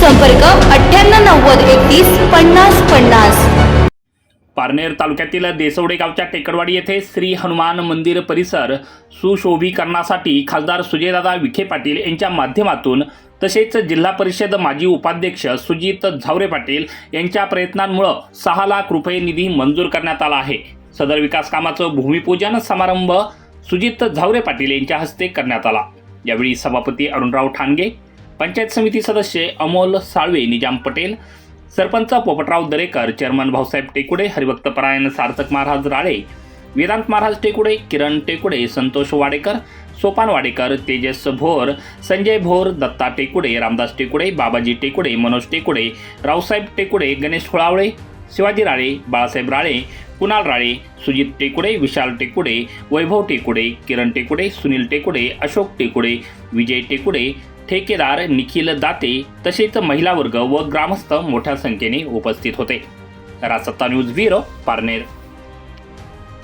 संपर्क अठ्ठ्याण्णव नव्वद एकतीस पन्नास पन्नास. पारनेर तालुक्यातील देसवडे गावच्या टेकडवाडी येथे श्री हनुमान मंदिर परिसर सुशोभीकरणासाठी खासदार सुजयदादा विखे पाटील यांच्या माध्यमातून तसेच जिल्हा परिषद माजी उपाध्यक्ष सुजित झावरे पाटील यांच्या प्रयत्नांमुळं सहा लाख रुपये निधी मंजूर करण्यात आला आहे. सदर विकास कामाचं भूमिपूजन समारंभ सुजित झावरे पाटील यांच्या हस्ते करण्यात आला. यावेळी सभापती अरुणराव ठाणगे पंचायत समिती सदस्य अमोल साळवे निजाम पटेल सरपंच पोपटराव दरेकर चेअरमन भाऊसाहेब टेकुडे हरिभक्त परायण सार्थक महाराज राळे वेदांत महाराज टेकुडे किरण टेकुडे संतोष वाडेकर सोपान वाडेकर तेजस भोर संजय भोर दत्ता टेकुडे रामदास टेकुडे बाबाजी टेकुडे मनोज टेकुडे रावसाहेब टेकुडे गणेश होळावळे शिवाजी राळे बाळासाहेब राळे कुणाल राळे सुजित टेकुडे विशाल टेकुडे वैभव टेकुडे किरण टेकुडे सुनील टेकुडे अशोक टेकुडे विजय टेकुडे ठेकेदार निखिल दाते तसेच महिला वर्ग व ग्रामस्थ मोठ्या संख्येने उपस्थित होते. Rajsatta news bureau Parner.